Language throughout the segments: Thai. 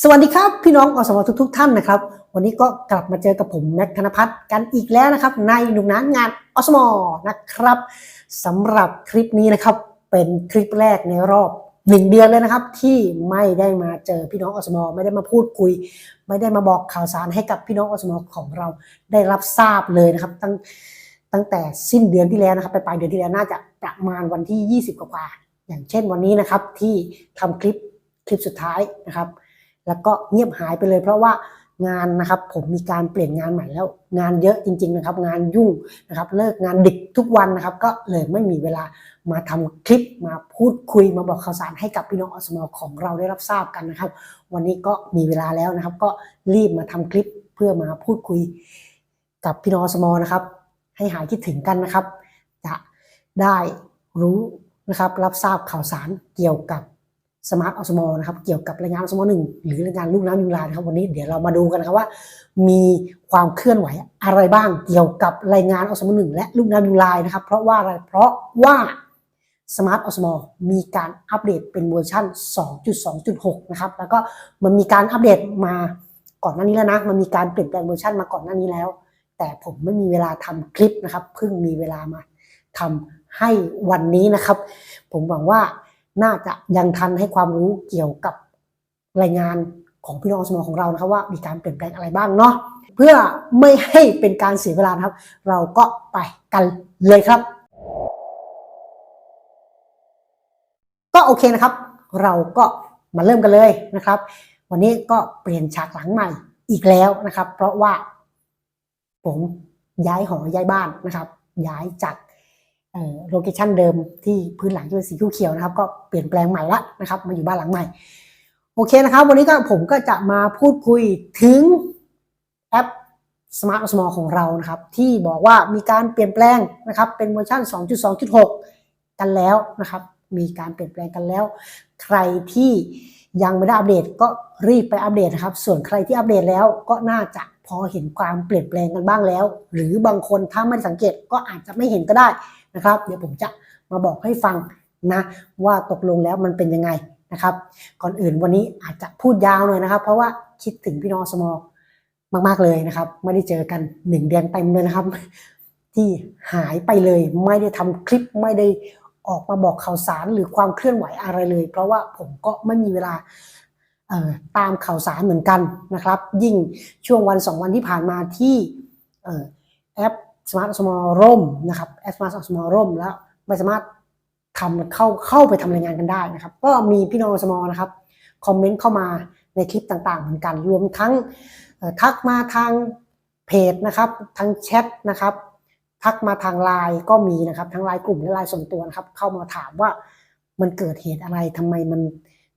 สวัสดีครับพี่น้องอสมทุกทท่านนะครับ วันนี้ก็กลับมาเจอกับผมแม็กธนพัฒน์กันอีกแล้วนะครับ ในหนุ่มนานงานอสมนะครับสำหรับคลิปนี้นะครับ เป็นคลิปแรกในรอบหนึ่งเดือนเลยนะครับ ที่ไม่ได้มาเจอพี่น้องอสมไม่ได้มาพูดคุย ไม่ได้มาบอกข่าวสารให้กับพี่น้องอสมของเราได้รับทราบเลยนะครับ ตั้งตั้งแต่สิ้นเดือนที่แล้วนะครับ ไปปลายเดือนที่แล้วน่าจะประมาณวันที่ 20 กว่าอย่างเช่นวันนี้นะครับที่ทำคลิปคลิปสุดท้ายนะครับ แล้วก็เงียบหายไปเลย เพราะว่างานนะครับผมมีการเปลี่ยนงานใหม่แล้ว งานเยอะจริง ๆนะครับ งานยุ่งนะครับเลิกงานดึกทุกวันนะครับ ก็เลยไม่มีเวลามาทำคลิปมาพูดคุยมาบอกข่าวสารให้กับพี่น้องอสมอของเราได้รับทราบกันนะครับ วันนี้ก็มีเวลาแล้วนะครับ ก็รีบมาทำคลิปเพื่อมาพูดคุยกับพี่น้องอสมอนะครับ ให้หายคิดถึงกันนะครับ จะได้รู้นะครับรับทราบข่าวสารเกี่ยวกับ สมาร์ทอสมนะครับเกี่ยวกับรายงานอสมหนึ่งหรือรายงานลูกน้ำยุงลายนะครับวันนี้เดี๋ยวเรามาดูกันนะครับว่า มีความเคลื่อนไหวอะไรบ้างเกี่ยวกับรายงานอสมหนึ่งและลูกน้ำยุงลายนะครับเพราะว่าอะไรเพราะว่า Smart o s m o มีการอัปเดตเป็นเวอร์ชัน2.2.6 นะครับแล้วก็มันมีการอัปเดตมาก่อนหน้านี้แล้วนะมันมีการเปลี่ยนแปลงเวอร์ชันมาก่อนหน้านี้แล้ว แต่ผมไม่มีเวลาทำคลิปนะครับเพิ่งมีเวลามาทำให้วันนี้นะครับ ผมหวังว่า น่าจะยังทันให้ความรู้เกี่ยวกับรายงานของพี่น้องสมอของเรานะครับว่ามีการเปลี่ยนแปลงอะไรบ้างเนาะเพื่อไม่ให้เป็นการเสียเวลานะครับ เราก็ไปกันเลยครับ ก็โอเคนะครับ เราก็มาเริ่มกันเลยนะครับ วันนี้ก็เปลี่ยนฉากหลังใหม่อีกแล้วนะครับ เพราะว่าผมย้ายหอย้ายบ้านนะครับ ย้ายจาก โลเคชันเดิมที่พื้นหลังจะเป็นสีเขียวนะครับก็เปลี่ยนแปลงใหม่ละนะครับมาอยู่บ้านหลังใหม่ โอเคนะครับ วันนี้ก็ผมก็จะมาพูดคุยถึงแอป Smart s m o ของเรานะครับ ที่บอกว่ามีการเปลี่ยนแปลงนะครับ เป็นเวอร์ชัน2.2.6 กันแล้วนะครับ มีการเปลี่ยนแปลงกันแล้ว ใครที่ยังไม่ได้อัปเดตก็รีบไปอัปเดตนะครับ ส่วนใครที่อัปเดตแล้วก็น่าจะพอเห็นความเปลี่ยนแปลงกันบ้างแล้ว หรือบางคนถ้าไม่สังเกตก็อาจจะไม่เห็นก็ได้ นะครับ เดี๋ยวผมจะมาบอกให้ฟังนะว่าตกลงแล้วมันเป็นยังไงนะครับ ก่อนอื่นวันนี้อาจจะพูดยาวหน่อยนะครับ เพราะว่าคิดถึงพี่น้องสมอมากๆเลยนะครับ ไม่ได้เจอกันหนึ่งเดือนเต็มเลยนะครับ ที่หายไปเลย ไม่ได้ทำคลิปไม่ได้ออกมาบอกข่าวสารหรือความเคลื่อนไหวอะไรเลย เพราะว่าผมก็ไม่มีเวลาตามข่าวสารเหมือนกันนะครับ ยิ่งช่วงวันสองวันที่ผ่านมาที่แอป Smart o s m o ร่มนะครับแอป Smart o s m o ร่มแล้วไม่สามารถทำเข้าเข้าไปทำรายงานกันได้นะครับ ก็มีพี่น้องสมอนะครับคอมเมนต์เข้ามาในคลิปต่างๆ เหมือนกัน รวมทั้งทักมาทางเพจนะครับทางแชทนะครับทักมาทางไลน์ก็มีนะครับทั้งไลน์กลุ่มและไลน์ส่วนตัวนะครับ เข้ามาถามว่ามันเกิดเหตุอะไรทำไมมัน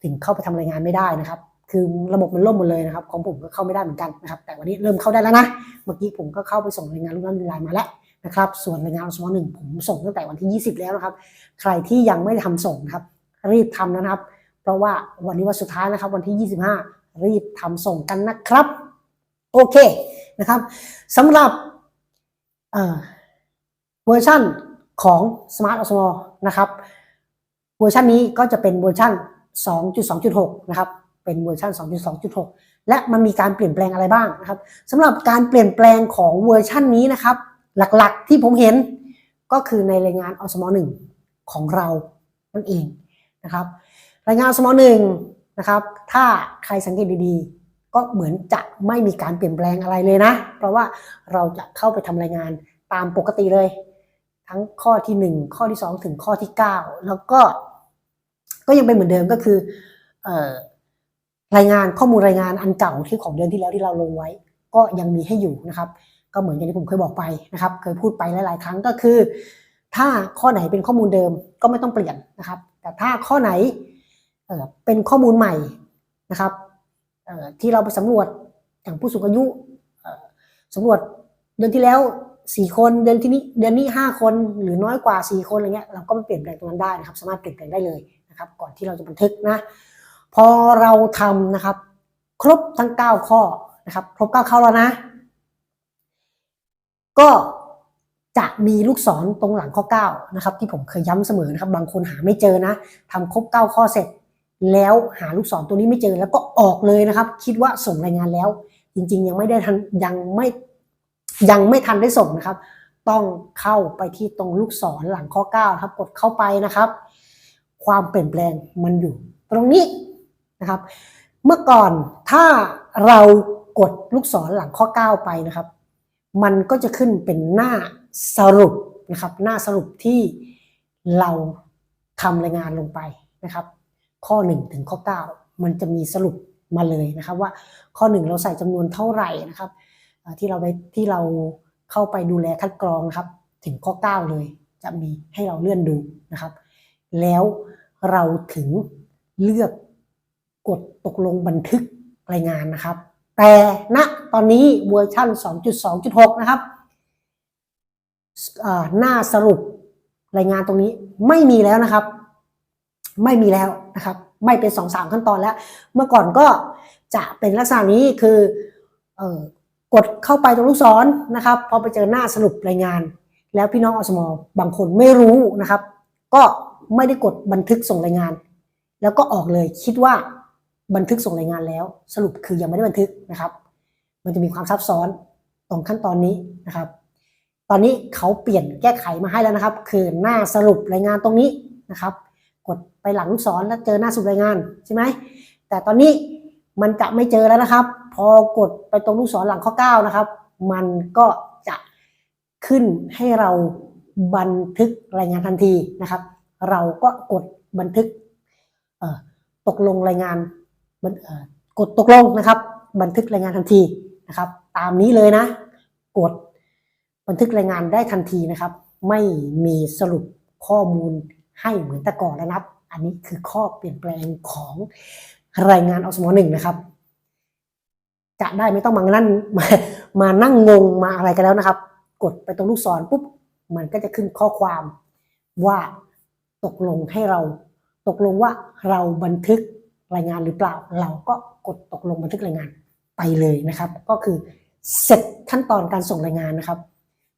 ถึงเข้าไปทำรายงานไม่ได้นะครับ คือระบบมันล่มหมดเลยนะครับ ของผมก็เข้าไม่ได้เหมือนกันนะครับ แต่วันนี้เริ่มเข้าได้แล้วนะ เมื่อกี้ผมก็เข้าไปส่งรายงานลูกน้ำไลน์มาแล้วนะครับ ส่วนรายงานสมอหนึ่งผมส่งตั้งแต่วันที่ 20 แล้วนะครับ ใครที่ยังไม่ได้ทำส่งครับ รีบทำนะครับ เพราะว่าวันนี้วันสุดท้ายนะครับ วันที่ 25 รีบทำส่งกันนะครับ โอเคนะครับสำหรับเวอร์ชันของ Smart o s m o นะครับ เวอร์ชันนี้ก็จะเป็นเวอร์ชัน2.2.6 นะครับ เป็นเวอร์ชัน2.2.6 และมันมีการเปลี่ยนแปลงอะไรบ้างนะครับสำหรับการเปลี่ยนแปลงของเวอร์ชันนี้นะครับ หลักๆที่ผมเห็นก็คือในรายงานอสมหนึ่งของเรานั่นเองนะครับรายงานอสมหนึ่งนะครับ ถ้าใครสังเกตดีๆ ก็เหมือนจะไม่มีการเปลี่ยนแปลงอะไรเลยนะ เพราะว่าเราจะเข้าไปทำรายงานตามปกติเลย ทั้งข้อที่ 1 ข้อที่ 2 ถึงข้อที่ 9 แล้วก็ก็ยังเป็นเหมือนเดิมก็คือเอ่อ รายงานข้อมูลรายงานอันเก่าที่ของเดือนที่แล้วที่เราลงไว้ ก็ยังมีให้อยู่นะครับ ก็เหมือนอย่างที่ผมเคยบอกไปนะครับ เคยพูดไปหลาย ๆ ครั้งก็คือ ถ้าข้อไหนเป็นข้อมูลเดิมก็ไม่ต้องเปลี่ยนนะครับ แต่ถ้าข้อไหนเป็นข้อมูลใหม่นะครับที่เราไปสำรวจอย่างผู้สูงอายุสำรวจเดือนที่แล้วสี่คนเดือนที่นี้เดือนนี้ห้าคนหรือน้อยกว่าสี่คนอะไรเงี้ยเราก็ไปเปลี่ยนแปลงตรงนั้นได้นะครับ สามารถเปลี่ยนแปลงได้เลยนะครับ ก่อนที่เราจะบันทึกนะ พอเราทำนะครับ ครบทั้ง 9 ข้อนะครับ ครบ 9 ข้อแล้วนะ ก็จะมีลูกศรตรงหลังข้อ 9 นะครับ ที่ผมเคยย้ำเสมอนะครับ บางคนหาไม่เจอนะทำครบ 9 ข้อเสร็จ แล้วหาลูกศรตัวนี้ไม่เจอแล้วก็ออกเลยนะครับ คิดว่าส่งรายงานแล้ว จริง ๆ ยังไม่ได้ทันยังไม่ยังไม่ทันได้ส่งนะครับ ต้องเข้าไปที่ตรงลูกศรหลังข้อ 9 ครับ กดเข้าไปนะครับ ความเปลี่ยนแปลงมันอยู่ ตรงนี้ นะครับ เมื่อก่อนถ้าเรากดลูกศรหลังข้อ 9 ไปนะครับ มันก็จะขึ้นเป็นหน้าสรุปนะครับ หน้าสรุปที่เราทำรายงานลงไปนะครับ ข้อ 1 ถึงข้อ 9 มันจะมีสรุปมาเลยนะครับว่าข้อ 1 เราใส่จำนวนเท่าไหร่นะครับที่เราไปที่เราเข้าไปดูแลคัดกรองครับ ถึงข้อ 9 เลย จะมีให้เราเลื่อนดูนะครับ แล้วเราถึงเลือก กดตกลงบันทึกรายงานนะครับ แต่ณตอนนี้เวอร์ชัน2.2.6 นะครับหน้าสรุปรายงานตรงนี้ไม่มีแล้วนะครับ ไม่มีแล้วนะครับ ไม่เป็นสองสามขั้นตอนแล้ว เมื่อก่อนก็จะเป็นลักษณะนี้คือเอ่อกดเข้าไปตรงลูกศรนะครับพอไปเจอหน้าสรุปรายงาน แล้วพี่น้องอสมบางคนไม่รู้นะครับ ก็ไม่ได้กดบันทึกส่งรายงาน แล้วก็ออกเลยคิดว่า บันทึกส่งรายงานแล้ว สรุปคือยังไม่ได้บันทึกนะครับ มันจะมีความซับซ้อนตรงขั้นตอนนี้นะครับ ตอนนี้เขาเปลี่ยนแก้ไขมาให้แล้วนะครับ คือหน้าสรุปรายงานตรงนี้นะครับ กดไปหลังลูกศรแล้วเจอหน้าสรุปรายงานใช่ไหมแต่ตอนนี้มันจะไม่เจอแล้วนะครับ พอกดไปตรงลูกศรหลังข้อ 9 นะครับ มันก็จะขึ้นให้เราบันทึกรายงานทันทีนะครับ เราก็กดบันทึกตกลงรายงาน บันกดตกลงนะครับ บันทึกรายงานทันทีนะครับ ตามนี้เลยนะ กดบันทึกรายงานได้ทันทีนะครับ ไม่มีสรุปข้อมูลให้เหมือนแต่ก่อนแล้วนะครับ อันนี้คือข้อเปลี่ยนแปลงของรายงานอสมหนึ่งนะครับ จะได้ไม่ต้องมานั่นมามานั่งงงมาอะไรกันแล้วนะครับ กดไปตรงลูกศรปุ๊บมันก็จะขึ้นข้อความว่าตกลงให้เรา ตกลงว่าเราบันทึก รายงานหรือเปล่า เราก็กดตกลงบันทึกรายงานไปเลยนะครับ ก็คือเสร็จขั้นตอนการส่งรายงานนะครับ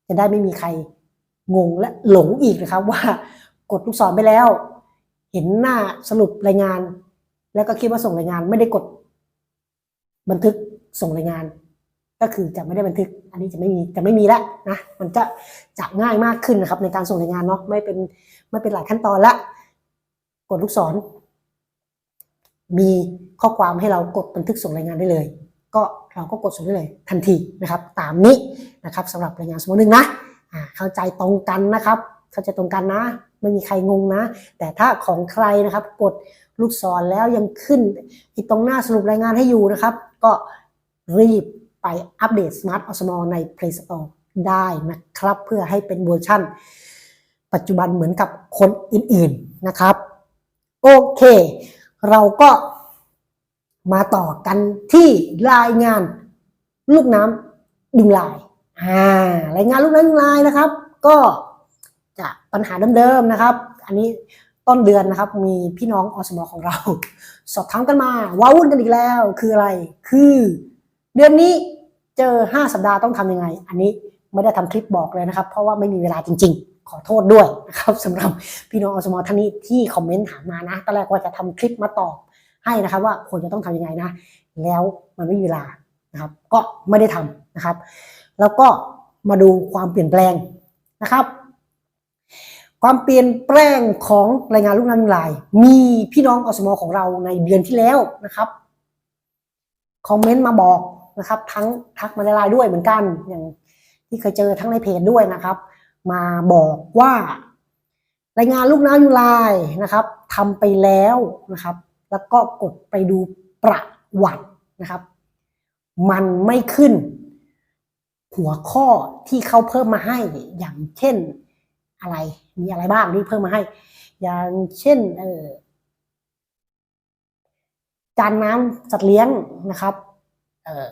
จะได้ไม่มีใครงงและหลงอีกนะครับ ว่ากดลูกศรไปแล้ว เห็นหน้าสรุปรายงาน แล้วก็คิดว่าส่งรายงานไม่ได้กด บันทึกส่งรายงาน ก็คือจะไม่ได้บันทึก อันนี้จะไม่มีจะไม่มีแล้วนะมันจะจะง่ายมากขึ้นนะครับ ในการส่งรายงานเนาะไม่เป็นไม่เป็นหลายขั้นตอนละ กดลูกศร มีข้อความให้เรากดบันทึกส่งรายงานได้เลย ก็เราก็กดส่งได้เลยทันทีนะครับ ตามนี้นะครับสำหรับรายงานสมมติหนึ่งนะเข้าใจตรงกันนะครับ เข้าใจตรงกันนะ ไม่มีใครงงนะ แต่ถ้าของใครนะครับกดลูกศรแล้วยังขึ้นอีกตรงหน้าสรุปรายงานให้อยู่นะครับ ก็รีบไปอัปเดต Smart Osmo ใน Play Store ได้นะครับ เพื่อให้เป็นเวอร์ชั่น ปัจจุบันเหมือนกับคนอื่นๆนะครับ โอเค เราก็มาต่อกันที่รายงานลูกน้ำยุงลายอ่ารายงานลูกน้ำยุงลายนะครับ ก็จะปัญหาเดิมๆนะครับ อันนี้ต้นเดือนนะครับ มีพี่น้องอสมอของเรา สอบถามกันมา ว้าวุ่นกันอีกแล้ว คืออะไร คือเดือนนี้เจอ 5 สัปดาห์ต้องทำยังไง อันนี้ไม่ได้ทำคลิปบอกเลยนะครับ เพราะว่าไม่มีเวลาจริง ๆ ขอโทษด้วยนะครับสำหรับพี่น้องอสมอท่านนี้ที่คอมเมนต์ถามมานะตอนแรกว่าจะทำคลิปมาตอบให้นะครับ ว่าควรจะต้องทำยังไงนะ แล้วมันไม่มีเวลานะครับ ก็ไม่ได้ทำนะครับ แล้วก็มาดูความเปลี่ยนแปลงนะครับ ความเปลี่ยนแปลงของรายงานลูกน้ำลาย มีพี่น้องอสมอของเราในเดือนที่แล้วนะครับคอมเมนต์มาบอกนะครับ ทั้งทักมาในไลน์ด้วยเหมือนกันอย่างที่เคยเจอทั้งในเพจด้วยนะครับ มาบอกว่ารายงานลูกน้ำยุงลนะครับทำไปแล้วนะครับ แล้วก็กดไปดูประวัตินะครับ มันไม่ขึ้น หัวข้อที่เขาเพิ่มมาให้อย่างเช่นอะไรมีอะไรบ้างที่เพิ่มมาให้ อย่างเช่นเออจานน้ำสัตว์เลี้ยงนะครับเออ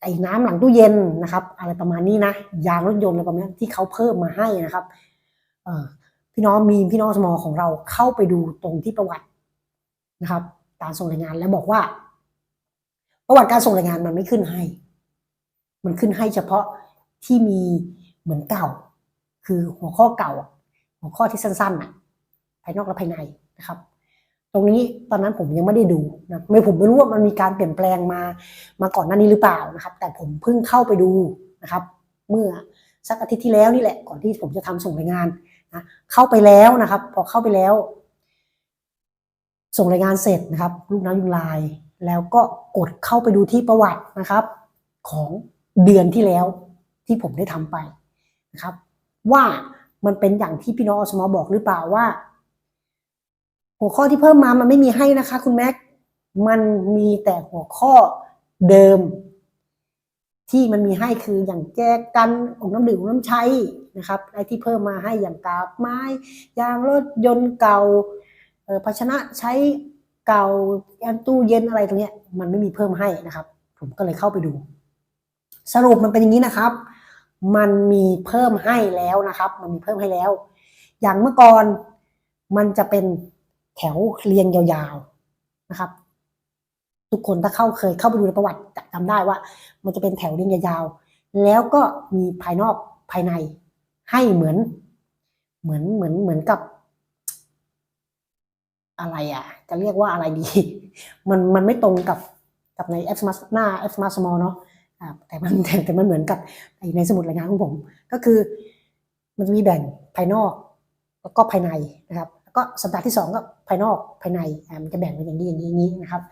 ไอ้น้ำหลังตู้เย็นนะครับ อะไรประมาณนี้นะยางรถยนต์อะไรประมาณนี้ที่เขาเพิ่มมาให้นะครับเออพี่น้องมีพี่น้องสมอของเราเข้าไปดูตรงที่ประวัตินะครับ การส่งรายงานแล้วบอกว่า ประวัติการส่งรายงานมันไม่ขึ้นให้ มันขึ้นให้เฉพาะที่มีเหมือนเก่า คือหัวข้อเก่า หัวข้อที่สั้นๆน่ะภายนอกและภายในนะครับ ตรงนี้ตอนนั้นผมยังไม่ได้ดูนะไม่ผมไม่รู้ว่ามันมีการเปลี่ยนแปลงมามาก่อนหน้านี้หรือเปล่านะครับ แต่ผมเพิ่งเข้าไปดูนะครับ เมื่อสักอาทิตย์ที่แล้วนี่แหละ ก่อนที่ผมจะทำส่งรายงานนะเข้าไปแล้วนะครับ พอเข้าไปแล้ว ส่งรายงานเสร็จนะครับ ลูกน้ำยุงลาย แล้วก็กดเข้าไปดูที่ประวัตินะครับ ของเดือนที่แล้วที่ผมได้ทำไปนะครับ ว่ามันเป็นอย่างที่พี่น้องอสมบอกหรือเปล่าว่า หัวข้อที่เพิ่มมามันไม่มีให้นะคะ คุณแม็ก มันมีแต่หัวข้อเดิม ที่มันมีให้คืออย่างแจกันองน้ำดื่มน้ำใช้นะครับไอ้ที่เพิ่มมาให้อย่างกาบไม้ ยางรถยนต์เก่าภาชนะใช้เก่ายันตู้เย็นอะไรตรงเนี้ย มันไม่มีเพิ่มให้นะครับ ผมก็เลยเข้าไปดู สรุปมันเป็นอย่างนี้นะครับ มันมีเพิ่มให้แล้วนะครับ มันมีเพิ่มให้แล้ว อย่างเมื่อก่อนมันจะเป็น แถวเรียงยาวๆนะครับ ทุกคนถ้าเข้าเคยเข้าไปดูในประวัติจะจำได้ว่า มันจะเป็นแถวเรียงยาวๆแล้วก็มีภายนอกภายใน ให้เหมือน เหมือนเหมือนเหมือนกับ อะไรอะ จะเรียกว่าอะไรดี มันมันไม่ตรงกับกับใน F Smart หน้า F Smart Small เนาะแต่มันแต่แต่มันเหมือนกับในสมุดรายงานของผม ก็คือมันจะมีแบ่งภายนอกแล้วก็ภายในนะครับ ก็สัปดาห์ที่สองก็ภายนอกภายในมันจะแบ่งเป็นอย่างนี้อย่างนี้อย่างนี้นะครับ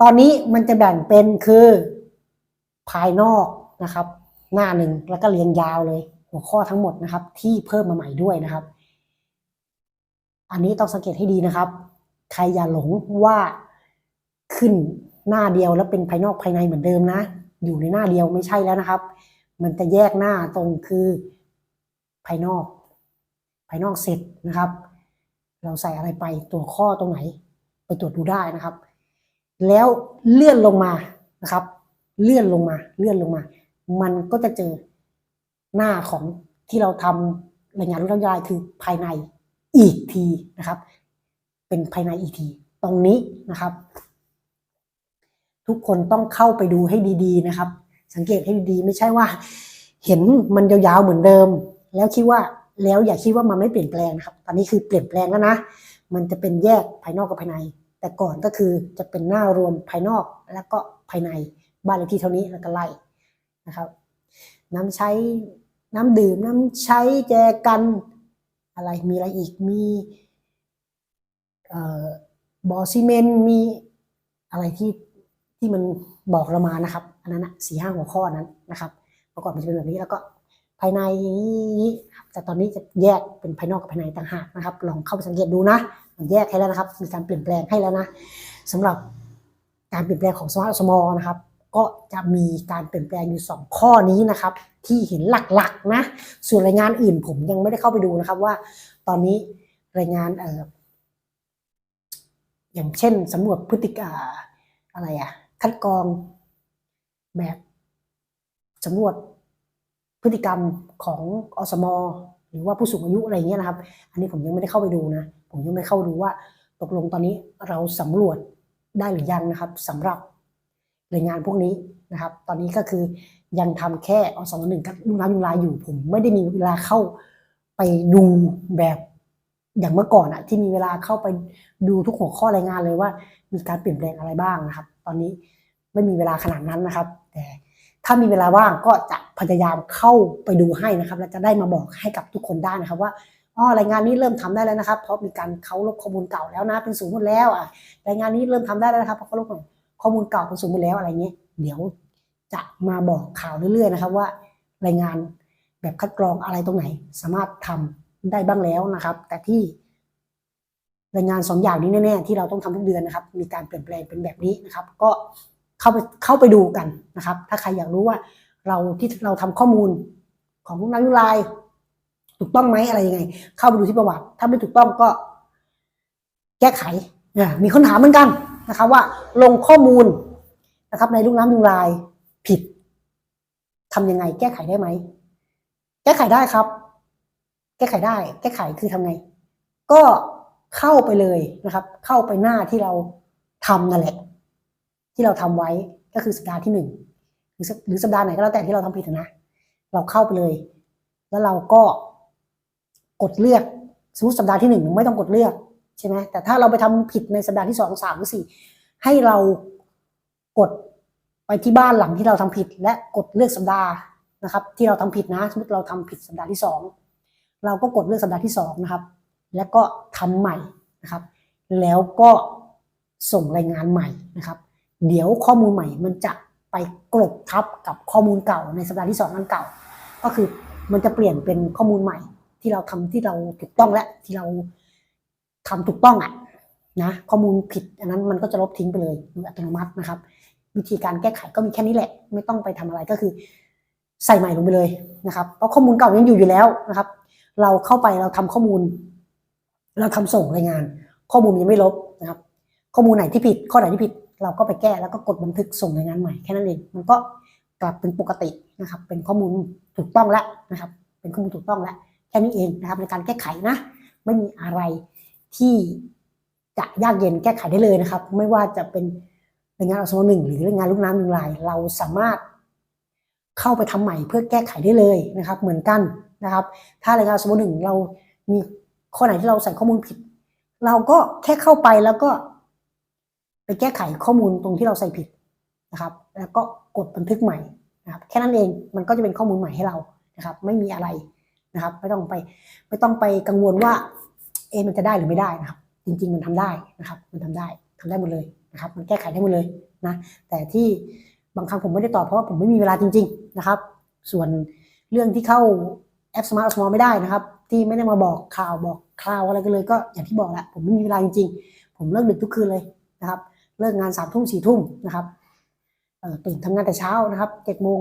ตอนนี้มันจะแบ่งเป็นคือภายนอกนะครับ หน้าหนึ่งแล้วก็เรียงยาวเลย หัวข้อทั้งหมดนะครับ ที่เพิ่มมาใหม่ด้วยนะครับ อันนี้ต้องสังเกตให้ดีนะครับ ใครอย่าหลงว่าขึ้นหน้าเดียวแล้วเป็นภายนอกภายในเหมือนเดิมนะ อยู่ในหน้าเดียวไม่ใช่แล้วนะครับ มันจะแยกหน้าตรงคือภายนอก ภายนอกเสร็จนะครับ เราใส่อะไรไปตัวข้อตรงไหน ไปตรวจดูได้นะครับ แล้วเลื่อนลงมานะครับ เลื่อนลงมา เลื่อนลงมา มันก็จะเจอหน้าของที่เราทำรายงานรู้ทั้งยายคือภายในอีกทีนะครับ เป็นภายในอีกทีตรงนี้นะครับ ทุกคนต้องเข้าไปดูให้ดีๆนะครับ สังเกตให้ดีๆ ไม่ใช่ว่า เห็นมันยาวๆเหมือนเดิม แล้วคิดว่า แล้วอย่าคิดว่ามันไม่เปลี่ยนแปลงนะครับ ตอนนี้คือเปลี่ยนแปลงแล้วนะ มันจะเป็นแยกภายนอกกับภายใน แต่ก่อนก็คือจะเป็นหน้ารวมภายนอกแล้วก็ภายในบ้านเลขที่เท่านี้แล้วก็ไล่นะครับ น้ำใช้น้ำดื่มน้ำใช้แจกัน อะไรมีอะไรอีกมีเอ่อบอซีเมนต์มีอะไรที่ที่มันบอกเรามานะครับ อันนั้นนะสี่ห้าหัวข้อนั้นนะครับเมื่อก่อนมันจะเป็นแบบนี้แล้วก็ ภายในนี้ครับแต่ตอนนี้จะแยกเป็นภายนอกกับภายในต่างหากนะครับ ลองเข้าไปสังเกตดูนะ มันแยกให้แล้วนะครับ มีการเปลี่ยนแปลงให้แล้วนะสำหรับการเปลี่ยนแปลงของสมาร์ทสมอนะครับ ก็จะมีการเปลี่ยนแปลงอยู่สองข้อนี้นะครับ ที่เห็นหลักๆนะ ส่วนรายงานอื่นผมยังไม่ได้เข้าไปดูนะครับว่า ตอนนี้รายงานเอ่ออย่างเช่นสำรวจพฤติกาอะไรอะคัดกรองแบบสำรวจ พฤติกรรมของอสมหรือว่าผู้สูงอายุอะไรเงี้ยนะครับ อันนี้ผมยังไม่ได้เข้าไปดูนะ ผมยังไม่เข้าดูว่าตกลงตอนนี้เราสำรวจได้หรือยังนะครับสำหรับรายงานพวกนี้นะครับ ตอนนี้ก็คือยังทำแค่อสมหนึ่งกับลูกน้ำยุงลายอยู่ ผมไม่ได้มีเวลาเข้าไปดูแบบอย่างเมื่อก่อนอะที่มีเวลาเข้าไปดูทุกหัวข้อรายงานเลยว่า มีการเปลี่ยนแปลงอะไรบ้างนะครับ ตอนนี้ไม่มีเวลาขนาดนั้นนะครับ แต่ ถ้ามีเวลาว่างก็จะพยายามเข้าไปดูให้นะครับ และจะได้มาบอกให้กับทุกคนได้นะครับว่าอ๋อรายงานนี้เริ่มทำได้แล้วนะครับ เพราะมีการเขาลบข้อมูลเก่าแล้วนะ เป็นศูนย์หมดแล้วอะรายงานนี้เริ่มทำได้แล้วนะครับเพราะเขาลบข้อมูลเก่าเป็นศูนย์หมดแล้วอะไรเงี้ยเดี๋ยวจะมาบอกข่าวเรื่อยๆนะครับว่า รายงานแบบคัดกรองอะไรตรงไหน สามารถทำได้บ้างแล้วนะครับ แต่ที่รายงานสองอย่างนี้แน่ๆที่เราต้องทำทุกเดือนนะครับ มีการเปลี่ยนแปลงเป็นแบบนี้นะครับ ก็ เข้าไปเข้าไปดูกันนะครับ ถ้าใครอยากรู้ว่าเราที่เราทำข้อมูลของนักวิไลถูกต้องไหมอะไรยังไง เข้าไปดูที่ประวัติ ถ้าไม่ถูกต้องก็แก้ไขเนี่ยมีคนถามเหมือนกันนะครับ ว่าลงข้อมูลนะครับ ในลูกน้ำยุงลายผิดทำยังไง แก้ไขได้ไหมแก้ไขได้ครับ แก้ไขได้ แก้ไขคือทำไง ก็เข้าไปเลยนะครับ เข้าไปหน้าที่เราทำนั่นแหละ ที่เราทำไว้ก็คือสัปดาห์ที่หนึ่งหรือสัปหรือสัปดาห์ไหนก็แล้วแต่ที่เราทำผิดนะ เราเข้าไปเลย แล้วเราก็กดเลือกสมมติสัปดาห์ที่หนึ่งไม่ต้องกดเลือกใช่ไหมแต่ถ้าเราไปทำผิดในสัปดาห์ที่สองสามหรือสี่ให้เรากดไปที่บ้านหลังที่เราทำผิด และกดเลือกสัปดาห์นะครับ ที่เราทำผิดนะ สมมติเราทำผิดสัปดาห์ที่สองเราก็กดเลือกสัปดาห์ที่สองนะครับ แล้วก็ทำใหม่นะครับ แล้วก็ส่งรายงานใหม่นะครับ เดี๋ยวข้อมูลใหม่มันจะไปกลบทับกับข้อมูลเก่าในสัปดาห์ที่สองอันเก่า ก็คือมันจะเปลี่ยนเป็นข้อมูลใหม่ ที่เราทำที่เราถูกต้องและที่เราทำถูกต้องอะนะข้อมูลผิดอันนั้นมันก็จะลบทิ้งไปเลยโดยอัตโนมัตินะครับ วิธีการแก้ไขก็มีแค่นี้แหละ ไม่ต้องไปทำอะไรก็คือ ใส่ใหม่ลงไปเลยนะครับเพราะข้อมูลเก่ายังอยู่อยู่แล้วนะครับ เราเข้าไปเราทำข้อมูล เราทำส่งรายงาน ข้อมูลยังไม่ลบนะครับ ข้อมูลไหนที่ผิด ข้อไหนที่ผิด เราก็ไปแก้แล้วก็กดบันทึกส่งรายงานใหม่แค่นั้นเองมันก็กลับเป็นปกตินะครับ เป็นข้อมูลถูกต้องแล้วนะครับ เป็นข้อมูลถูกต้องแล้วแค่นี้เองนะครับในการแก้ไขนะ ไม่มีอะไรที่จะยากเย็นแก้ไขได้เลยนะครับ ไม่ว่าจะเป็นรายงานอสมหนึ่งหรือรายงานลูกน้ำหนึ่งลาย เราสามารถเข้าไปทำใหม่เพื่อแก้ไขได้เลยนะครับ เหมือนกันนะครับ ถ้ารายงานอสมหนึ่งเรามีข้อไหนที่เราใส่ข้อมูลผิด เราก็แค่เข้าไปแล้วก็ ไปแก้ไขข้อมูลตรงที่เราใส่ผิดนะครับ แล้วก็กดบันทึกใหม่นะครับแค่นั้นเองมันก็จะเป็นข้อมูลใหม่ให้เรานะครับ ไม่มีอะไรนะครับ ไม่ต้องไปไม่ต้องไปกังวลว่าเอมันจะได้หรือไม่ได้นะครับ จริง ๆ มันทำได้นะครับ มันทำได้ทำได้หมดเลยนะครับ มันแก้ไขได้หมดเลยนะแต่ที่บางครั้งผมไม่ได้ตอบเพราะว่าผมไม่มีเวลาจริง ๆนะครับ ส่วนเรื่องที่เข้าแอป Smart Small ไม่ได้นะครับ ที่ไม่ได้มาบอกข่าวบอกข่าวอะไรกันเลย ก็อย่างที่บอกแหละผมไม่มีเวลาจริง ๆ ผมเลิกดึกทุกคืนเลยนะครับ เลิกงานสามทุ่มสี่ทุ่มนะครับตื่นทำงานแต่เช้านะครับเจ็ดโมง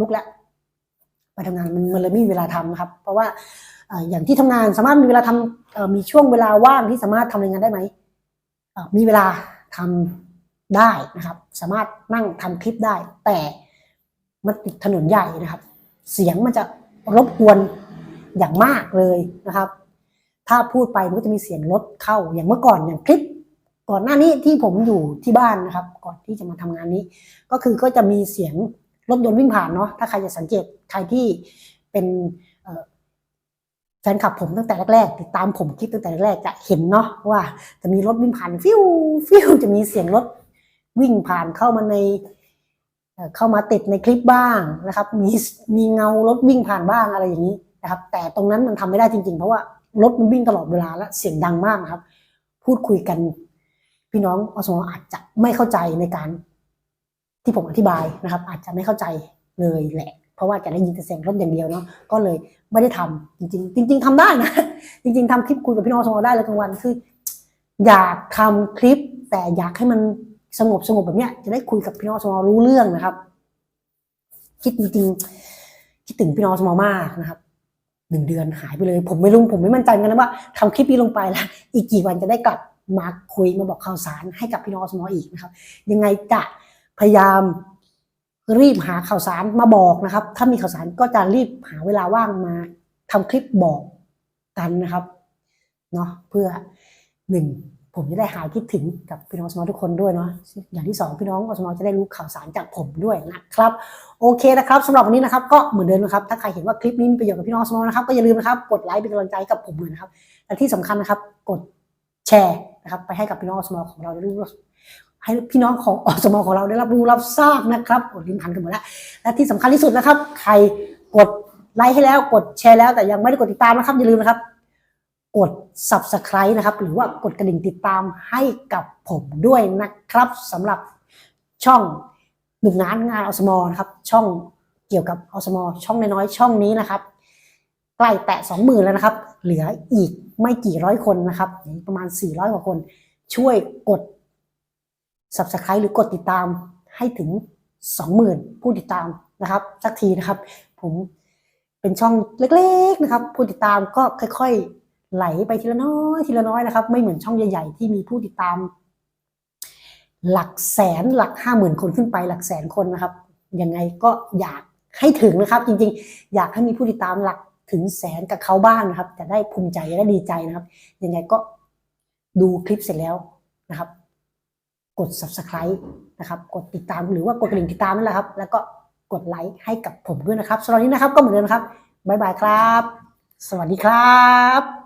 ลุกแล้วไปทำงานมันมันเลยไม่มีเวลาทำนะครับ เพราะว่าอย่างที่ทำงานสามารถมีเวลาทำมีช่วงเวลาว่างที่สามารถทำรายงานได้ไหมมีเวลาทำได้นะครับ สามารถนั่งทำคลิปได้ แต่มันติดถนนใหญ่นะครับ เสียงมันจะรบกวนอย่างมากเลยนะครับ ถ้าพูดไปมันก็จะมีเสียงรถเข้าอย่างเมื่อก่อนอย่างคลิป ก่อนหน้านี้ที่ผมอยู่ที่บ้านนะครับ ก่อนที่จะมาทำงานนี้ ก็คือก็จะมีเสียงรถยนต์วิ่งผ่านเนาะถ้าใครจะสังเกตใครที่เป็นแฟนคลับผมตั้งแต่แรกๆติดตามผมคลิปตั้งแต่แรกๆจะเห็นเนาะว่าจะมีรถวิ่งผ่านฟิวฟิวจะมีเสียงรถวิ่งผ่านเข้ามาในเอ่อเข้ามาติดในคลิปบ้างนะครับ มีมีเงารถวิ่งผ่านบ้างอะไรอย่างนี้นะครับ แต่ตรงนั้นมันทำไม่ได้จริง ๆ เพราะว่ารถมันวิ่งตลอดเวลาและเสียงดังมากนะครับ พูดคุยกัน พี่น้องอสมอาจจะไม่เข้าใจในการที่ผมอธิบายนะครับ อาจจะไม่เข้าใจเลยแหละ เพราะว่าจะได้ยินแต่เสียงรถอย่างเดียวเนาะก็เลยไม่ได้ทำจริง ๆ จริง ๆทำได้นะจริง ๆทำคลิปคุยกับพี่น้องอสมได้เลยกลางวันคือ อยากทำคลิป แต่อยากให้มันสงบสงบแบบเนี้ยจะได้คุยกับพี่น้องอสมรู้เรื่องนะครับ คิดจริงๆคิดถึงพี่น้องอสมมากนะครับหนึ่งเดือนหายไปเลย ผมไม่รู้ผมไม่มั่นใจเหมือนกันนะว่าทำคลิปนี้ลงไปแล้วอีกกี่วันจะได้กลับ มาคุยมาบอกข่าวสารให้กับพี่น้องอสมออีกนะครับ ยังไงจะพยายามรีบหาข่าวสารมาบอกนะครับ ถ้ามีข่าวสารก็จะรีบหาเวลาว่างมาทำคลิปบอกกันนะครับเนาะเพื่อหนึ่งผมจะได้หายคิดถึงกับพี่น้องสมอทุกคนด้วยเนาะอย่างที่สองพี่น้องสมอจะได้รู้ข่าวสารจากผมด้วยนะครับ โอเคนะครับสำหรับวันนี้นะครับ ก็เหมือนเดิมนะครับ ถ้าใครเห็นว่าคลิปนี้มีประโยชน์กับพี่น้องสมอนะครับก็อย่าลืมนะครับ กดไลค์เป็นกำลังใจกับผมเลยนะครับและที่สำคัญนะครับ กดแชร์ นะครับไปให้กับพี่น้องอสมอของเราได้รู้ให้พี่น้องของอสมอของเราได้รับรู้รับทราบนะครับกดลิ้นพันกันหมดแล้วและที่สำคัญที่สุดนะครับ ใครกดไลค์ให้แล้วกดแชร์แล้วแต่ยังไม่ได้กดติดตามนะครับอย่าลืมนะครับ กด subscribe นะครับ หรือว่ากดกระดิ่งติดตามให้กับผมด้วยนะครับสำหรับช่องหนุ่มงานงานอสมอนะครับ ช่องเกี่ยวกับอสมอช่องน้อยๆช่องนี้นะครับ ใกล้แตะสองหมื่นแล้วนะครับ เหลืออีกไม่กี่ร้อยคนนะครับ ประมาณ 400 กว่าคน ช่วยกด subscribe หรือกดติดตามให้ถึง 20,000 ผู้ติดตามนะครับ สักทีนะครับ ผมเป็นช่องเล็ก ๆนะครับ ผู้ติดตามก็ค่อย ๆ ไหลไปทีละน้อยทีละน้อยนะครับ ไม่เหมือนช่องใหญ่ ๆ ที่มีผู้ติดตาม หลักแสนหลักห้าหมื่นคนขึ้นไปหลักแสนคนนะครับยังไงก็อยากให้ถึงนะครับ จริงๆ อยากให้มีผู้ติดตามหลัก ถึงแสนกับเขาบ้างนะครับ จะได้ภูมิใจจะได้ดีใจนะครับ ยังไงก็ดูคลิปเสร็จแล้วนะครับ กด subscribe นะครับ กดติดตามหรือว่ากดกระดิ่งติดตามนั่นแหละครับ แล้วก็กดไลค์ให้กับผมด้วยนะครับสำหรับนนี้นะครับก็เหมือนเดิมครับบ๊ายบายครับ สวัสดีครับ